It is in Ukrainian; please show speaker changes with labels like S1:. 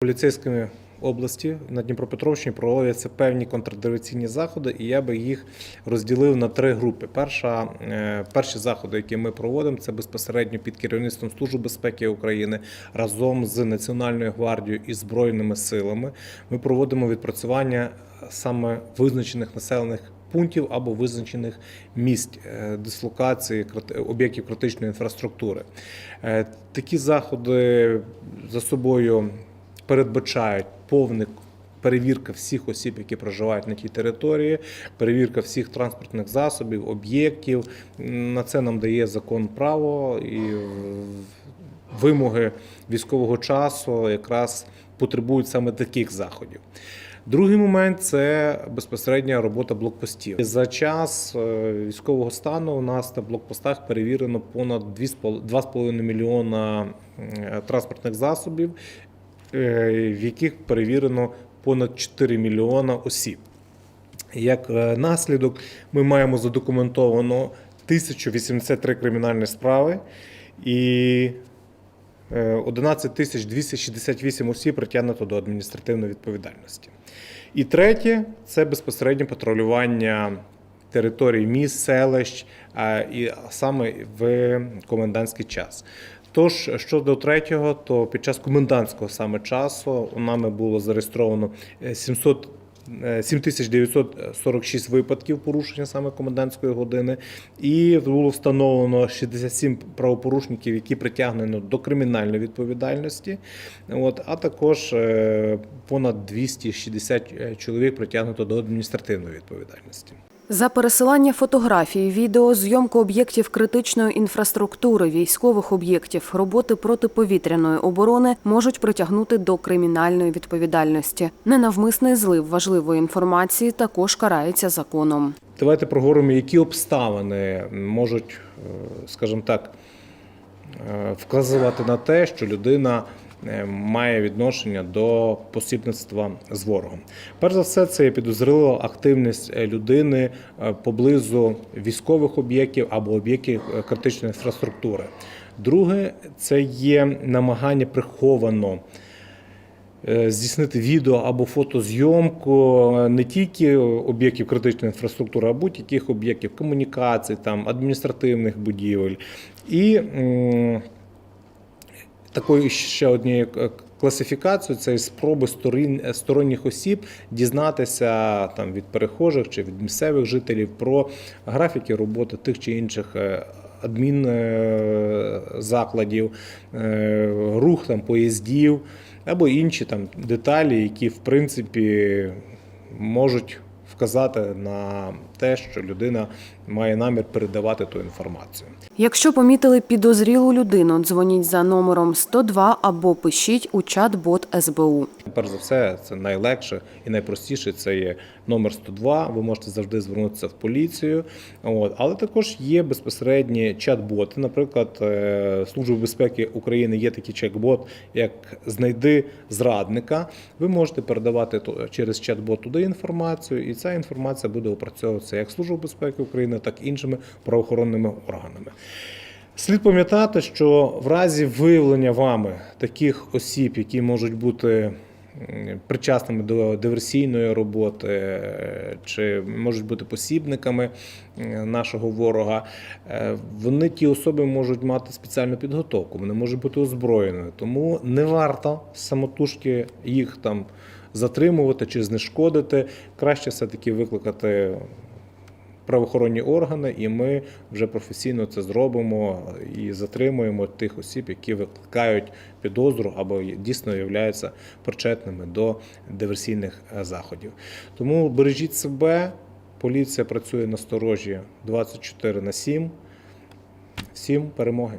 S1: Поліцейськими області на Дніпропетровщині проводяться певні контрдиверсійні заходи, і я би їх розділив на три групи. Перша, е, перші заходи, які ми проводимо, це безпосередньо під керівництвом Служби безпеки України разом з Національною гвардією і збройними силами. Ми проводимо відпрацювання саме визначених населених. Пунктів або визначених місць е, дислокації об'єктів критичної інфраструктури. Е, Такі заходи за собою передбачають повний перевірка всіх осіб, які проживають на тій території, перевірка всіх транспортних засобів, об'єктів. На це нам дає закон право і вимоги військового часу якраз потребують саме таких заходів. Другий момент це безпосередня робота блокпостів. За час е, військового стану у нас на блокпостах перевірено понад 2,5 мільйона е, транспортних засобів, в яких перевірено понад 4 мільйона осіб. Як е, наслідок, ми маємо задокументовано 1083 кримінальні справи і е, 11 тисяч 268 осіб притягнуто до адміністративної відповідальності. І третє це безпосередньо патрулювання територій міст, селищ, а, і саме в комендантський час. Тож щодо третього, то під час комендантського саме часу нами було зареєстровано е, 700 е, 7946 випадків порушення саме комендантської години, і було встановлено 67 правопорушників, які притягнено до кримінальної відповідальності. От, а також е, понад 260 чоловік притягнуто до адміністративної відповідальності.
S2: За пересилання фотографій, відео, зйомку об'єктів критичної інфраструктури, військових об'єктів, роботи протиповітряної оборони можуть притягнути до кримінальної відповідальності. Ненавмисний злив важливої інформації також карається законом.
S1: Давайте проговоримо, які обставини можуть, е, скажімо так, е, вказувати на те, що людина має відношення до посібництва з ворогом. Перш за все, це є підозрілива активність е, людини е, поблизу військових об'єктів або об'єктів е, критичної інфраструктури. Друге, це є намагання приховано е, здійснити відео або фотозйомку е, не тільки об'єктів критичної інфраструктури, а будь-яких об'єктів комунікацій, там, адміністративних будівель. І такою ще однією е, класифікацією це спроби сторін, сторонніх осіб дізнатися там, від перехожих чи від місцевих жителів про графіки роботи тих чи інших е, адмінзакладів, рух там, поїздів або інші там, деталі, які в принципі можуть вказати на те, що людина має намір передавати ту інформацію.
S2: Якщо помітили підозрілу людину, дзвоніть за номером 102 або пишіть у чат-бот СБУ.
S1: Перш за все, це найлегше і найпростіше. Це є номер 102. Ви можете завжди звернутися в поліцію. От. Але також є безпосередні чат-боти. Наприклад, е, Служба безпеки України є такий чат-бот, як знайди зрадника. Ви можете передавати через чат-бот туди інформацію, і ця інформація буде опрацьовуватися як Службою безпеки України, так і іншими правоохоронними органами. Слід пам'ятати, що в разі виявлення вами таких осіб, які можуть бути причасними до диверсійної роботи е, чи можуть бути посібниками е, нашого ворога, е, вони ті особи можуть мати спеціальну підготовку, вони можуть бути озброєними. Тому не варто самотужки їх там затримувати чи знешкодити. Краще все-таки викликати правоохоронні органи, і ми вже професійно це зробимо і затримуємо тих осіб, які викликають підозру або дійсно являються причетними до диверсійних е, заходів. Тому бережіть себе. Поліція працює на сторожі 24 на 7. Всім перемоги!